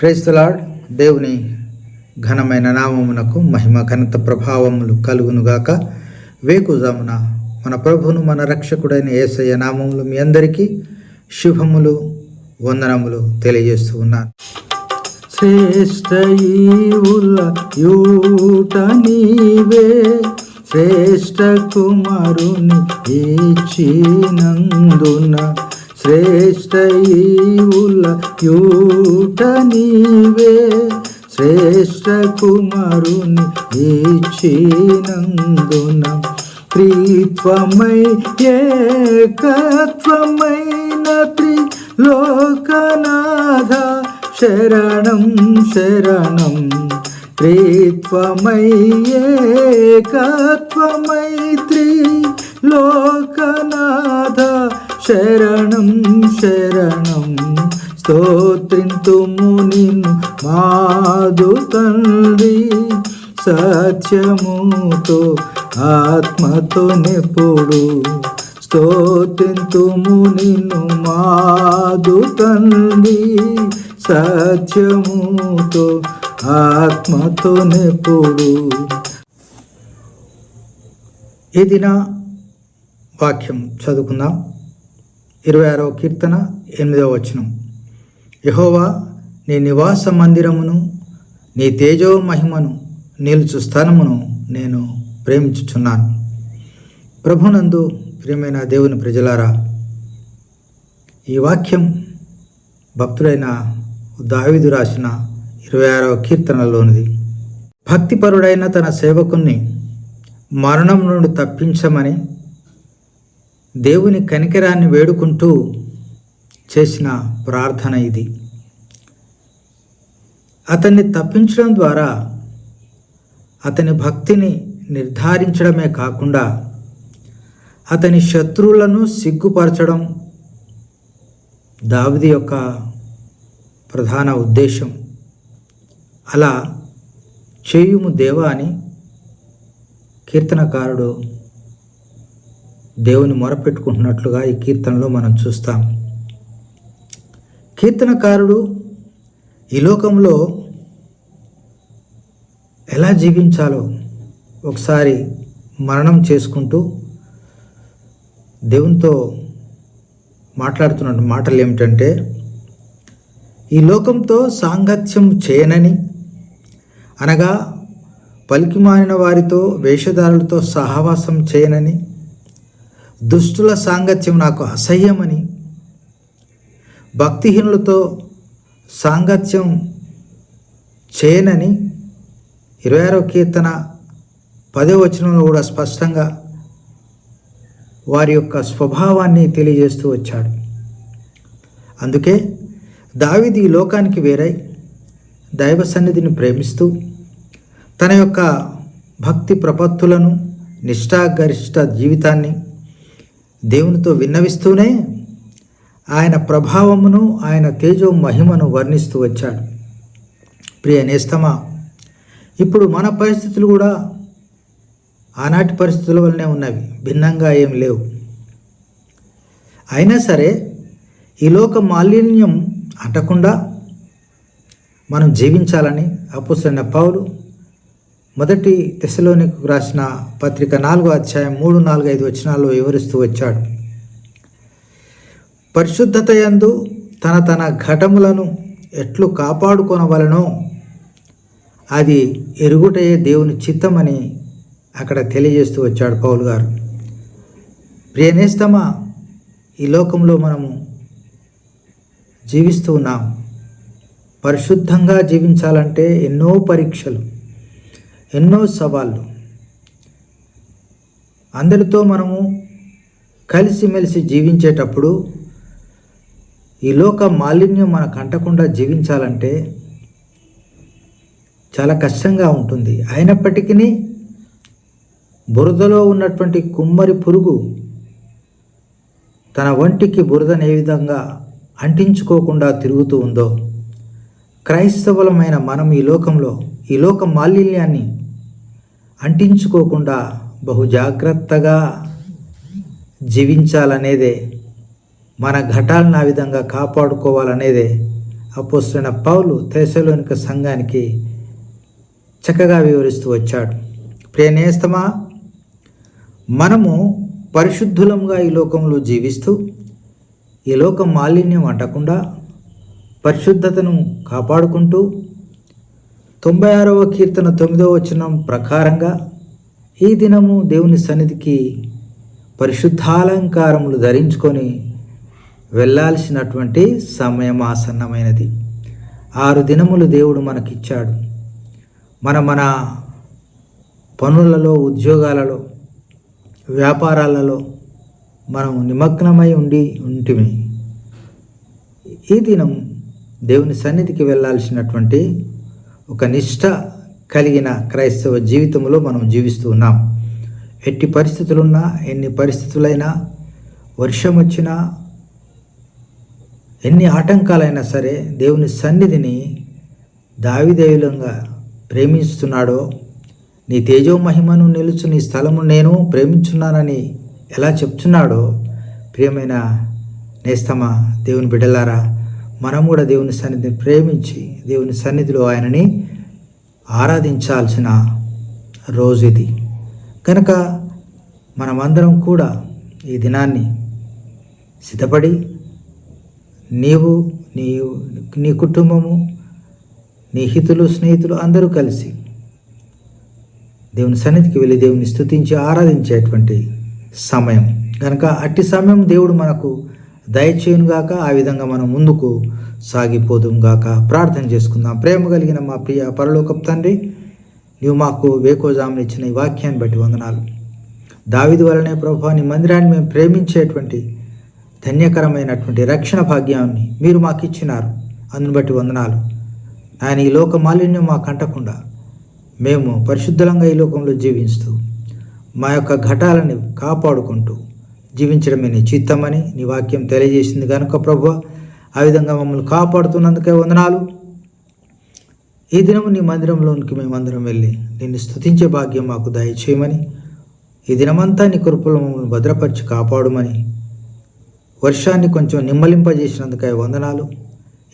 క్రైస్తలాడ్ దేవుని ఘనమైన నామమునకు మహిమ ఘనత ప్రభావములు కలుగునుగాక. వేకుజామున మన ప్రభును మన రక్షకుడైన యేసయ్య నామములు మీ అందరికీ శుభములు వందనములు తెలియజేస్తూ ఉన్నాను. శ్రేష్ట యూట నీవే శ్రేష్ట కుమారుని ఇచ్చినందున శ్రేష్టయుల యూట నీవే శ్రేష్ట కుమారుని ఇచ్చినందున త్రిత్వమై ఏకత్వమైన త్రిలోకనాథ శరణం శరణం. త్రిత్వమై ఏకత్వమైత్రి లోకనాథ శరణం శరణం. స్తోత్రింతుముని మాదు తండ్రి. సత్యముతో ఆత్మతో నెప్పుడు స్తోత్రింతుము నిన్ను మాదు తండ్రి. సత్యముతో ఆత్మతో నెప్పుడు ఈ దిన వాక్యం చదువుకుందాం. ఇరవై ఆరవ కీర్తన ఎనిమిదవ వచనం. యహోవా నీ నివాస మందిరమును నీ తేజో మహిమను నిలుచు స్థానమును నేను ప్రేమించుచున్నాను. ప్రభునందు ప్రియమైన దేవుని ప్రజలారా ఈ వాక్యం భక్తుడైన దావిదు రాసిన ఇరవై ఆరవ కీర్తనలోనిది. భక్తిపరుడైన తన సేవకుణ్ణి మరణం నుండి తప్పించమని దేవుని కనికరాన్ని వేడుకుంటూ చేసిన ప్రార్థన ఇది. అతన్ని తప్పించడం ద్వారా అతని భక్తిని నిర్ధారించడమే కాకుండా అతని శత్రువులను సిగ్గుపరచడం దావిది యొక్క ప్రధాన ఉద్దేశం. అలా చేయుము దేవా అని కీర్తనకారుడు దేవుని మొరపెట్టుకుంటున్నట్లుగా ఈ కీర్తనలో మనం చూస్తాం. కీర్తనకారుడు ఈ లోకంలో ఎలా జీవించాలో ఒకసారి మరణం చేసుకుంటూ దేవునితో మాట్లాడుతున్న మాటలు ఏమిటంటే ఈ లోకంతో సాంగత్యం చేయనని అనగా పలికిమాలిన వారితో వేషధారులతో సహవాసం చేయనని దుష్టుల సాంగత్యం నాకు అసహ్యమని భక్తిహీనులతో సాంగత్యం చేయనని ఇరవై ఆరో కీర్తన పదే వచనంలో కూడా స్పష్టంగా వారి యొక్క స్వభావాన్ని తెలియజేస్తూ వచ్చాడు. అందుకే దావిది ఈ లోకానికి వేరై దైవ సన్నిధిని ప్రేమిస్తూ తన యొక్క భక్తి ప్రపత్తులను నిష్ఠాగరిష్ట జీవితాన్ని దేవునితో విన్నవిస్తూనే ఆయన ప్రభావమును ఆయన తేజో మహిమను వర్ణిస్తూ వచ్చాడు. ప్రియ నేస్తమా ఇప్పుడు మన పరిస్థితులు కూడా ఆనాటి పరిస్థితుల వల్లనే ఉన్నవి. భిన్నంగా ఏం లేవు. అయినా సరే ఈ లోక మాలిన్యం అంటకుండా మనం జీవించాలని అపుసన్న పౌలు మొదటి దశలోనికి రాసిన పత్రిక నాలుగో అధ్యాయం మూడు నాలుగు ఐదు వచనాల్లో వివరిస్తూ వచ్చాడు. పరిశుద్ధత యందు తన తన ఘటములను ఎట్లు కాపాడుకొనవలనో అది ఎరుగుటయే దేవుని చిత్తమని అక్కడ తెలియజేస్తూ వచ్చాడు పౌలు గారు. ప్రియనేస్తమా ఈ లోకంలో మనము జీవిస్తూ ఉన్నాం. పరిశుద్ధంగా జీవించాలంటే ఎన్నో పరీక్షలు ఎన్నో సవాళ్ళు. అందరితో మనము కలిసిమెలిసి జీవించేటప్పుడు ఈ లోక మాలిన్యం మనకు అంటకుండా జీవించాలంటే చాలా కష్టంగా ఉంటుంది. అయినప్పటికీ బురదలో ఉన్నటువంటి కుమ్మరి పురుగు తన వంటికి బురదను ఏ విధంగా అంటించుకోకుండా తిరుగుతూ ఉందో క్రైస్తవులమైన మనం ఈ లోకంలో ఈ లోక మాలిన్యాన్ని అంటించుకోకుండా బహు జాగ్రత్తగా జీవించాలనేదే మన ఘటాలను ఆ విధంగా కాపాడుకోవాలనేదే అపోసిన పౌలు తెసలోనిక సంఘానికి చక్కగా వివరిస్తూ వచ్చాడు. ప్రియనేస్తమా మనము పరిశుద్ధులంగా ఈ లోకంలో జీవిస్తూ ఈ లోకం మాలిన్యం అంటకుండా పరిశుద్ధతను కాపాడుకుంటూ తొంభై ఆరవ కీర్తన తొమ్మిదవ వచనం ప్రకారంగా ఈ దినము దేవుని సన్నిధికి పరిశుద్ధాలంకారములు ధరించుకొని వెళ్ళాల్సినటువంటి సమయం ఆసన్నమైనది. ఆరు దినములు దేవుడు మనకిచ్చాడు. మన మన పనులలో ఉద్యోగాలలో వ్యాపారాలలో మనం నిమగ్నమై ఉండి ఉంటిమి. ఈ దినం దేవుని సన్నిధికి వెళ్ళాల్సినటువంటి ఒక నిష్ట కలిగిన క్రైస్తవ జీవితంలో మనం జీవిస్తూ ఉన్నాం. ఎట్టి పరిస్థితులున్నా ఎన్ని పరిస్థితులైనా వర్షం వచ్చినా ఎన్ని ఆటంకాలైనా సరే దేవుని సన్నిధిని దావిదేవులంగా ప్రేమిస్తున్నాడో నీ తేజో మహిమను నిలుచు నీ స్థలము నేను ప్రేమించున్నానని ఎలా చెప్తున్నాడో ప్రియమైన నేస్తమా దేవుని బిడ్డలారా మనం కూడా దేవుని సన్నిధిని ప్రేమించి దేవుని సన్నిధిలో ఆయనని ఆరాధించాల్సిన రోజు ఇది. కనుక మనమందరం కూడా ఈ దినాన్ని సిద్ధపడి నీవు నీ నీ కుటుంబము నీ హితులు స్నేహితులు అందరూ కలిసి దేవుని సన్నిధికి వెళ్ళి దేవుని స్థుతించి ఆరాధించేటువంటి సమయం. కనుక అట్టి సమయం దేవుడు మనకు దయచేయునుగాక ఆ విధంగా మనం ముందుకు సాగిపోదుగాక ప్రార్థన చేసుకుందాం. ప్రేమ కలిగిన మా ప్రియ పరలోకపు తండ్రి నీవు మాకు వేకోజాములు ఇచ్చిన ఈ వాక్యాన్ని బట్టి వందనాలు. దావిది వలనే ప్రభా నీ మందిరాన్ని మేము ప్రేమించేటువంటి ధన్యకరమైనటువంటి రక్షణ భాగ్యాన్ని మీరు మాకు ఇచ్చినారు. అందుని బట్టి వందనాలు. ఆయన ఈ లోక మాలిన్యం మాకు అంటకుండా మేము పరిశుద్ధంగా ఈ లోకంలో జీవిస్తూ మా యొక్క ఘటాలని కాపాడుకుంటూ జీవించడమే నీ చిత్తమని నీ వాక్యం తెలియజేసింది కనుక ప్రభు ఆ విధంగా మమ్మల్ని కాపాడుతున్నందుకే వందనాలు. ఈ దినము నీ మందిరంలోనికి మేమందరం వెళ్ళి నిన్ను స్థుతించే భాగ్యం మాకు దయచేయమని ఈ దినమంతా నీ కృపలు మమ్మల్ని భద్రపరిచి కాపాడుమని వర్షాన్ని కొంచెం నిమ్మలింపజేసినందుకై వందనాలు.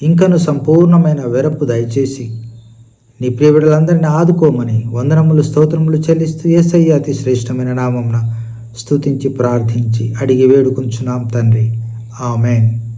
ఇంకను సంపూర్ణమైన వెరపు దయచేసి నీ ప్రియబిడలందరినీ ఆదుకోమని వందనములు స్తోత్రములు చెల్లిస్తూ ఏసయ్య అతి శ్రేష్టమైన నామంన స్తుతించి ప్రార్థించి అడిగి వేడుకుంచున్నాం తండ్రి. ఆమెన్.